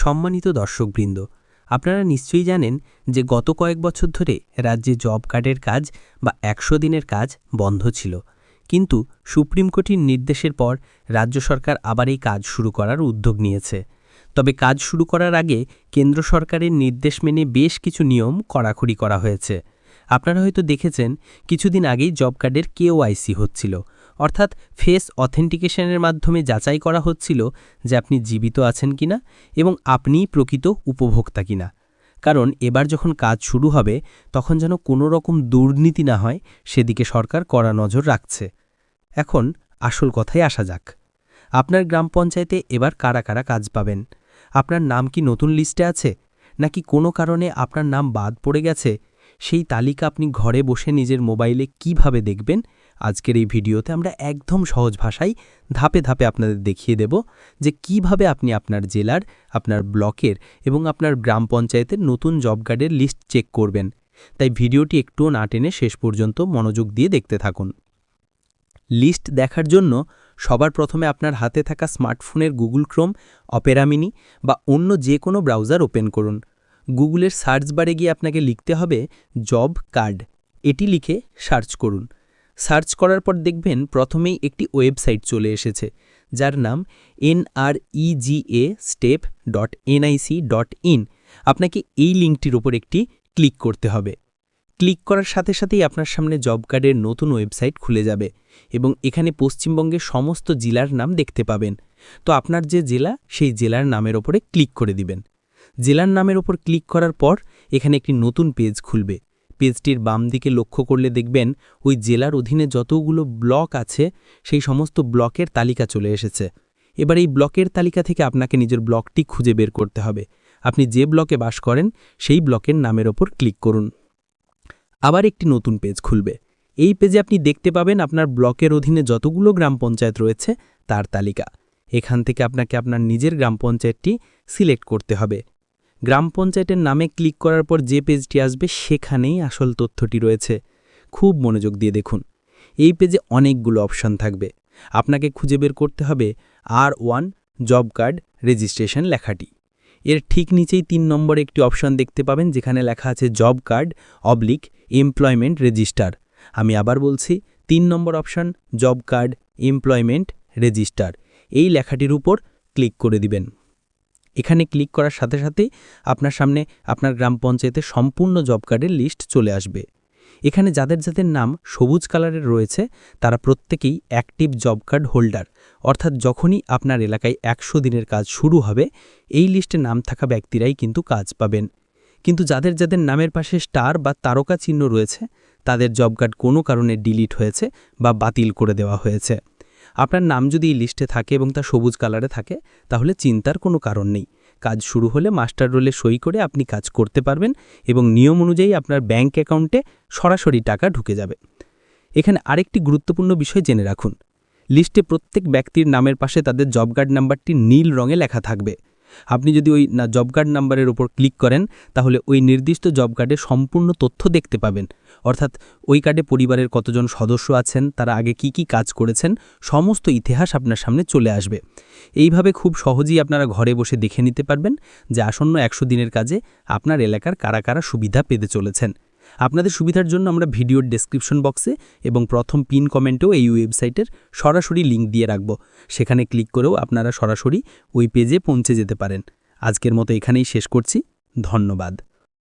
সম্মানিত দর্শকবৃন্দ, আপনারা নিশ্চয়ই জানেন যে গত কয়েক বছর ধরে রাজ্যে জব কার্ডের কাজ বা একশো দিনের কাজ বন্ধ ছিল। কিন্তু সুপ্রিম কোর্টের নির্দেশের পর রাজ্য সরকার আবার এই কাজ শুরু করার উদ্যোগ নিয়েছে। তবে কাজ শুরু করার আগে কেন্দ্র সরকারের নির্দেশ মেনে বেশ কিছু নিয়ম কড়াকড়ি করা হয়েছে। আপনারা হয়তো দেখেছেন, কিছুদিন আগেই জব কার্ডের কেওআইসি হচ্ছিল। অর্থাৎ ফেস অথেন্টিকেশনের মাধ্যমে যাচাই করা হচ্ছিল যে আপনি জীবিত আছেন কিনা এবং আপনিই প্রকৃত উপভোক্তা কিনা। কারণ এবার যখন কাজ শুরু হবে, তখন যেন কোনো রকম দুর্নীতি না হয়, সেদিকে সরকার কড়া নজর রাখছে। এখন আসল কথায় আসা যাক। আপনার গ্রাম পঞ্চায়েতে এবার কারা কারা কাজ পাবেন? আপনার নাম কি নতুন লিস্টে আছে? নাকি কোনো কারণে আপনার নাম বাদ পড়ে গেছে? সেই তালিকা আপনি ঘরে বসে নিজের মোবাইলে কীভাবে দেখবেন? আজকের এই ভিডিওতে আমরা একদম সহজ ভাষায় ধাপে ধাপে আপনাদের দেখিয়ে দেব যে কীভাবে আপনি আপনার জেলার, আপনার ব্লকের এবং আপনার গ্রাম পঞ্চায়েতের নতুন জব কার্ডের লিস্ট চেক করবেন। তাই ভিডিওটি একটুও না টেনে শেষ পর্যন্ত মনোযোগ দিয়ে দেখতে থাকুন। লিস্ট দেখার জন্য সবার প্রথমে আপনার হাতে থাকা স্মার্টফোনের গুগল ক্রোম অপেরামিনি বা অন্য যে কোনো ব্রাউজার ওপেন করুন। গুগলের সার্চ বারে গিয়ে আপনাকে লিখতে হবে জব কার্ড। এটি লিখে সার্চ করুন। সার্চ করার পর দেখবেন প্রথমেই একটি ওয়েবসাইট চলে এসেছে, যার নাম NREGA step dot NIC dot in. আপনাকে এই লিঙ্কটির ওপর একটি ক্লিক করতে হবে। ক্লিক করার সাথে সাথেই আপনার সামনে জব কার্ডের নতুন ওয়েবসাইট খুলে যাবে এবং এখানে পশ্চিমবঙ্গের সমস্ত জেলার নাম দেখতে পাবেন। তো আপনার যে জেলা, সেই জেলার নামের ওপরে ক্লিক করে দিবেন। জেলার নামের ওপর ক্লিক করার পর এখানে একটি নতুন পেজ খুলবে। পেজটির বাম দিকে লক্ষ্য করলে দেখবেন ওই জেলার অধীনে যতগুলো ব্লক আছে, সেই সমস্ত ব্লকের তালিকা চলে এসেছে। এবার এই ব্লকের তালিকা থেকে আপনাকে নিজের ব্লকটি খুঁজে বের করতে হবে। আপনি যে ব্লকে বাস করেন, সেই ব্লকের নামের ওপর ক্লিক করুন। আবার একটি নতুন পেজ খুলবে। এই পেজে আপনি দেখতে পাবেন আপনার ব্লকের অধীনে যতগুলো গ্রাম পঞ্চায়েত রয়েছে, তার তালিকা। এখান থেকে আপনাকে আপনার নিজের গ্রাম পঞ্চায়েতটি সিলেক্ট করতে হবে। গ্রাম পঞ্চায়েতের নামে ক্লিক করার পর যে পেজটি আসবে, সেখানেই আসল তথ্যটি রয়েছে। খুব মনোযোগ দিয়ে দেখুন। এই পেজে অনেকগুলো অপশান থাকবে। আপনাকে খুঁজে বের করতে হবে আর ওয়ান জব কার্ড রেজিস্ট্রেশন লেখাটি। এর ঠিক নিচেই তিন নম্বরে একটি অপশান দেখতে পাবেন, যেখানে লেখা আছে job card oblique employment register. আমি আবার বলছি, তিন নম্বর option job card employment register. এই লেখাটির উপর ক্লিক করে দিবেন। এখানে ক্লিক করার সাথে সাথেই আপনার সামনে আপনার গ্রাম পঞ্চায়েতের সম্পূর্ণ জব কার্ডের লিস্ট চলে আসবে। এখানে যাদের যাদের নাম সবুজ কালারের রয়েছে, তারা প্রত্যেকেই অ্যাক্টিভ জব কার্ড হোল্ডার। অর্থাৎ যখনই আপনার এলাকায় একশো দিনের কাজ শুরু হবে, এই লিস্টে নাম থাকা ব্যক্তিরাই কিন্তু কাজ পাবেন। কিন্তু যাদের যাদের নামের পাশে স্টার বা তারকা চিহ্ন রয়েছে, তাদের জব কার্ড কোনো কারণে ডিলিট হয়েছে বা বাতিল করে দেওয়া হয়েছে। আপনার নাম যদি এই লিস্টে থাকে এবং তা সবুজ কালারে থাকে, তাহলে চিন্তার কোনো কারণ নেই। কাজ শুরু হলে মাস্টার রোলে সই করে আপনি কাজ করতে পারবেন এবং নিয়ম অনুযায়ী আপনার ব্যাঙ্ক অ্যাকাউন্টে সরাসরি টাকা ঢুকে যাবে। এখানে আরেকটি গুরুত্বপূর্ণ বিষয় জেনে রাখুন। লিস্টে প্রত্যেক ব্যক্তির নামের পাশে তাদের জব কার্ড নাম্বারটি নীল রঙে লেখা থাকবে। আপনি যদি ওই না জব কার্ড নাম্বারের উপর ক্লিক করেন, তাহলে ওই নির্দিষ্ট জব কার্ডের সম্পূর্ণ তথ্য দেখতে পাবেন। অর্থাৎ ওই কার্ডে পরিবারের কতজন সদস্য আছেন, তারা আগে কি কি কাজ করেছেন, সমস্ত ইতিহাস আপনার সামনে চলে আসবে। এইভাবে খুব সহজেই আপনারা ঘরে বসে দেখে নিতে পারবেন যে আসন্ন একশো দিনের কাজে আপনার এলাকার কারা কারা সুবিধা পেতে চলেছেন। আপনাদের সুবিধার জন্য আমরা ভিডিওর ডেসক্রিপশন বক্সে এবং প্রথম পিন কমেন্টেও এই ওয়েবসাইটের সরাসরি লিঙ্ক দিয়ে রাখব। সেখানে ক্লিক করেও আপনারা সরাসরি ওই পেজে পৌঁছে যেতে পারেন। আজকের মতো এখানেই শেষ করছি। ধন্যবাদ।